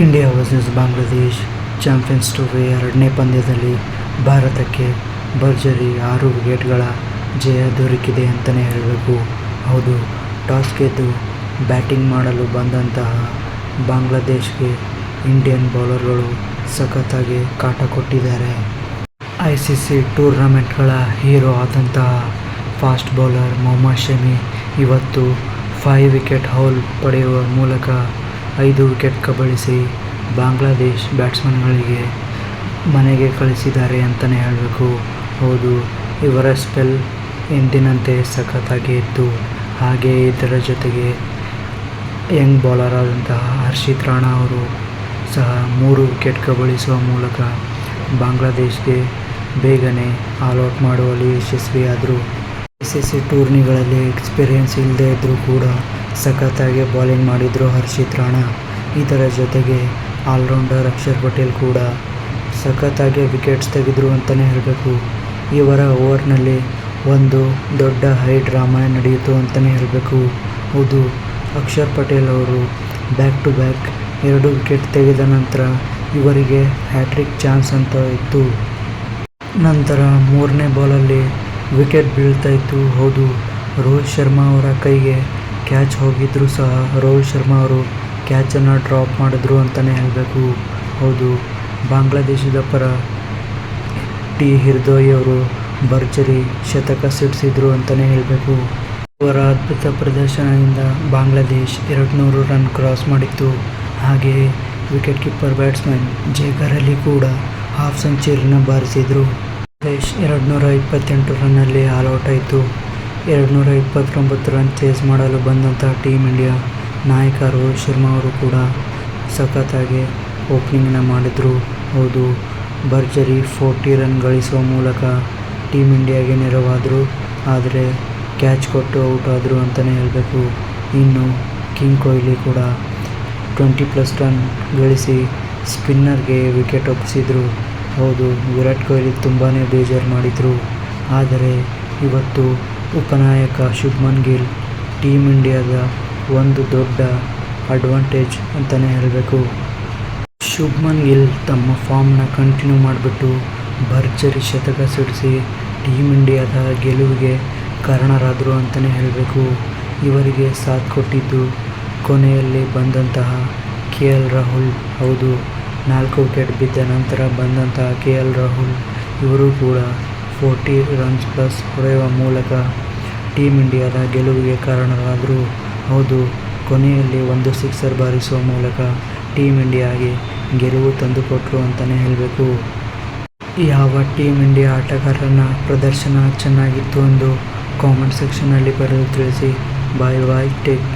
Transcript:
India versus Bangladesh Champions Trophy ಎರಡನೇ ಪಂದ್ಯದಲ್ಲಿ ಭಾರತಕ್ಕೆ ಭರ್ಜರಿ ಆರು ವಿಕೆಟ್ಗಳ ಜಯ ದೊರಕಿದೆ ಅಂತಲೇ ಹೇಳಬೇಕು. ಹೌದು, ಟಾಸ್ ಗೆದ್ದು ಬ್ಯಾಟಿಂಗ್ ಮಾಡಲು ಬಂದಂತಹ ಬಾಂಗ್ಲಾದೇಶ್ಗೆ ಇಂಡಿಯನ್ ಬೌಲರ್ಗಳು ಸಖತ್ತಾಗಿ ಕಾಟ ಕೊಟ್ಟಿದ್ದಾರೆ. ಐ ಸಿ ಸಿ ಟೂರ್ನಮೆಂಟ್ಗಳ ಹೀರೋ ಆದಂತಹ ಫಾಸ್ಟ್ ಬೌಲರ್ ಮೊಹಮ್ಮದ್ ಶಮಿ ಇವತ್ತು ಫೈವ್ ವಿಕೆಟ್ ಹೌಲ್ ಪಡೆಯುವ ಮೂಲಕ ಐದು ವಿಕೆಟ್ ಕಬಳಿಸಿ ಬಾಂಗ್ಲಾದೇಶ್ ಬ್ಯಾಟ್ಸ್ಮನ್ಗಳಿಗೆ ಮನೆಗೆ ಕಳಿಸಿದ್ದಾರೆ ಅಂತಲೇ ಹೇಳಬೇಕು. ಹೌದು, ಇವರ ಸ್ಪೆಲ್ ಎಂದಿನಂತೆ ಸಖತ್ತಾಗಿ ಇತ್ತು. ಹಾಗೆ ಇದರ ಜೊತೆಗೆ ಯಂಗ್ ಬೌಲರ್ ಆದಂತಹ ಹರ್ಷಿತ್ ರಾಣಾ ಅವರು ಸಹ ಮೂರು ವಿಕೆಟ್ ಕಬಳಿಸುವ ಮೂಲಕ ಬಾಂಗ್ಲಾದೇಶ್ಗೆ ಬೇಗನೆ ಆಲ್ಔಟ್ ಮಾಡುವಲ್ಲಿ ಯಶಸ್ವಿಯಾದರು. ಐ ಸಿ ಸಿ ಟೂರ್ನಿಗಳಲ್ಲಿ ಎಕ್ಸ್ಪೀರಿಯನ್ಸ್ ಇಲ್ಲದೇ ಇದ್ದರೂ ಕೂಡ ಸಖತ್ತಾಗಿ ಬೌಲಿಂಗ್ ಮಾಡಿದರು ಹರ್ಷಿತ್ ರಾಣಾ. ಇದರ ಜೊತೆಗೆ ಆಲ್ರೌಂಡರ್ ಅಕ್ಷರ್ ಪಟೇಲ್ ಕೂಡ ಸಖತ್ತಾಗಿ ವಿಕೆಟ್ಸ್ ತೆಗೆದರು ಅಂತಲೇ ಹೇಳಬೇಕು. ಇವರ ಓವರ್ನಲ್ಲಿ ಒಂದು ದೊಡ್ಡ ಹೈ ಡ್ರಾಮಾ ನಡೆಯಿತು ಅಂತಲೇ ಹೇಳಬೇಕು. ಹೌದು, ಅಕ್ಷರ್ ಪಟೇಲ್ ಅವರು ಬ್ಯಾಕ್ ಟು ಬ್ಯಾಕ್ ಎರಡು ವಿಕೆಟ್ ತೆಗೆದ ನಂತರ ಇವರಿಗೆ ಹ್ಯಾಟ್ರಿಕ್ ಚಾನ್ಸ್ ಅಂತ ಇತ್ತು. ನಂತರ ಮೂರನೇ ಬಾಲಲ್ಲಿ ವಿಕೆಟ್ ಬೀಳ್ತಾ ಇತ್ತು. ಹೌದು, ರೋಹಿತ್ ಶರ್ಮಾ ಅವರ ಕೈಗೆ ಕ್ಯಾಚ್ ಹೋಗಿದ್ದರೂ ಸಹ. ರೋಹಿತ್ ಶರ್ಮಾ ಅವರು ಕ್ಯಾಚನ್ನು ಡ್ರಾಪ್ ಮಾಡಿದ್ರು ಅಂತಲೇ ಹೇಳಬೇಕು. ಹೌದು. ಬಾಂಗ್ಲಾದೇಶದ ಪರ ಟಿ ಹಿರ್ದೋಯ್ ಅವರು ಭರ್ಜರಿ ಶತಕ ಸಿಡಿಸಿದ್ರು ಅಂತಲೇ ಹೇಳಬೇಕು. ಅವರ ಅದ್ಭುತ ಪ್ರದರ್ಶನದಿಂದ ಬಾಂಗ್ಲಾದೇಶ್ ಎರಡು ನೂರು ರನ್ ಕ್ರಾಸ್ ಮಾಡಿತ್ತು. ಹಾಗೆಯೇ wicket keeper batsman Jaker Ali ಕೂಡ ಹಾಫ್ ಸೆಂಚುರಿನ ಬಾರಿಸಿದರು. ದೇಶ್ ಎರಡು ನೂರ ಇಪ್ಪತ್ತೆಂಟು ರನ್ನಲ್ಲಿ ಆಲ್ಔಟ್ ಆಯಿತು. ಎರಡು ನೂರ ಇಪ್ಪತ್ತೊಂಬತ್ತು ರನ್ ಚೇಸ್ ಮಾಡಲು ಬಂದಂತಹ ಟೀಮ್ ಇಂಡಿಯಾ ನಾಯಕ ರೋಹಿತ್ ಶರ್ಮಾ ಅವರು ಕೂಡ ಸಖತ್ತಾಗಿ ಓಪನಿಂಗ್ನ ಮಾಡಿದರು. ಹೌದು, ಭರ್ಜರಿ ಫೋರ್ಟಿ ರನ್ ಗಳಿಸುವ ಮೂಲಕ ಟೀಮ್ ಇಂಡಿಯಾಗೆ ನೆರವಾದರು. ಆದರೆ ಕ್ಯಾಚ್ ಕೊಟ್ಟು ಔಟ್ ಆದರು ಅಂತಲೇ ಹೇಳಬೇಕು. ಇನ್ನು ಕಿಂಗ್ ಕೊಹ್ಲಿ ಕೂಡ ಟ್ವೆಂಟಿ ಪ್ಲಸ್ ರನ್ ಗಳಿಸಿ ಸ್ಪಿನ್ನರ್ಗೆ ವಿಕೆಟ್ ಒಪ್ಪಿಸಿದರು. ಹೌದು, ವಿರಾಟ್ ಕೊಹ್ಲಿ ತುಂಬಾ ಬೇಜಾರು ಮಾಡಿದರು. ಆದರೆ ಇವತ್ತು ಉಪನಾಯಕ ಶುಭ್ಮನ್ ಗಿಲ್ ಟೀಮ್ ಇಂಡಿಯಾದ ಒಂದು ದೊಡ್ಡ ಅಡ್ವಾಂಟೇಜ್ ಅಂತಲೇ ಹೇಳಬೇಕು. ಶುಭ್ಮನ್ ಗಿಲ್ ತಮ್ಮ ಫಾರ್ಮ್ನ ಕಂಟಿನ್ಯೂ ಮಾಡಿಬಿಟ್ಟು ಭರ್ಜರಿ ಶತಕ ಸಿಡಿಸಿ ಟೀಮ್ ಇಂಡಿಯಾದ ಗೆಲುವಿಗೆ ಕಾರಣರಾದರು ಅಂತಲೇ ಹೇಳಬೇಕು. ಇವರಿಗೆ ಸಾಥ್ ಕೊಟ್ಟಿದ್ದು ಕೊನೆಯಲ್ಲಿ ಬಂದಂತಹ ಕೆ ಎಲ್ ರಾಹುಲ್ ಹೌದು. ನಾಲ್ಕು ವಿಕೆಟ್ ಬಿದ್ದ ನಂತರ ಬಂದಂತಹ ಕೆ ಎಲ್ ರಾಹುಲ್, ಇವರು ಕೂಡ ಫೋರ್ಟಿ ರನ್ಸ್ ಪ್ಲಸ್ ಹೊಡೆಯುವ ಮೂಲಕ ಟೀಮ್ ಇಂಡಿಯಾದ ಗೆಲುವಿಗೆ ಕಾರಣರಾದರು ಹೌದು, ಕೊನೆಯಲ್ಲಿ ಒಂದು ಸಿಕ್ಸರ್ ಬಾರಿಸುವ ಮೂಲಕ ಟೀಮ್ ಇಂಡಿಯಾಗೆ ಗೆಲುವು ತಂದುಕೊಟ್ರು ಅಂತಲೇ ಹೇಳಬೇಕು. ಯಾವ ಟೀಮ್ ಇಂಡಿಯಾ ಆಟಗಾರನ ಪ್ರದರ್ಶನ ಚೆನ್ನಾಗಿತ್ತು ಎಂದು ಕಾಮೆಂಟ್ ಸೆಕ್ಷನ್ನಲ್ಲಿ ಬರೆದು ತಿಳಿಸಿ. ಬಾಯ್ ಬಾಯ್ ಟೇಕ್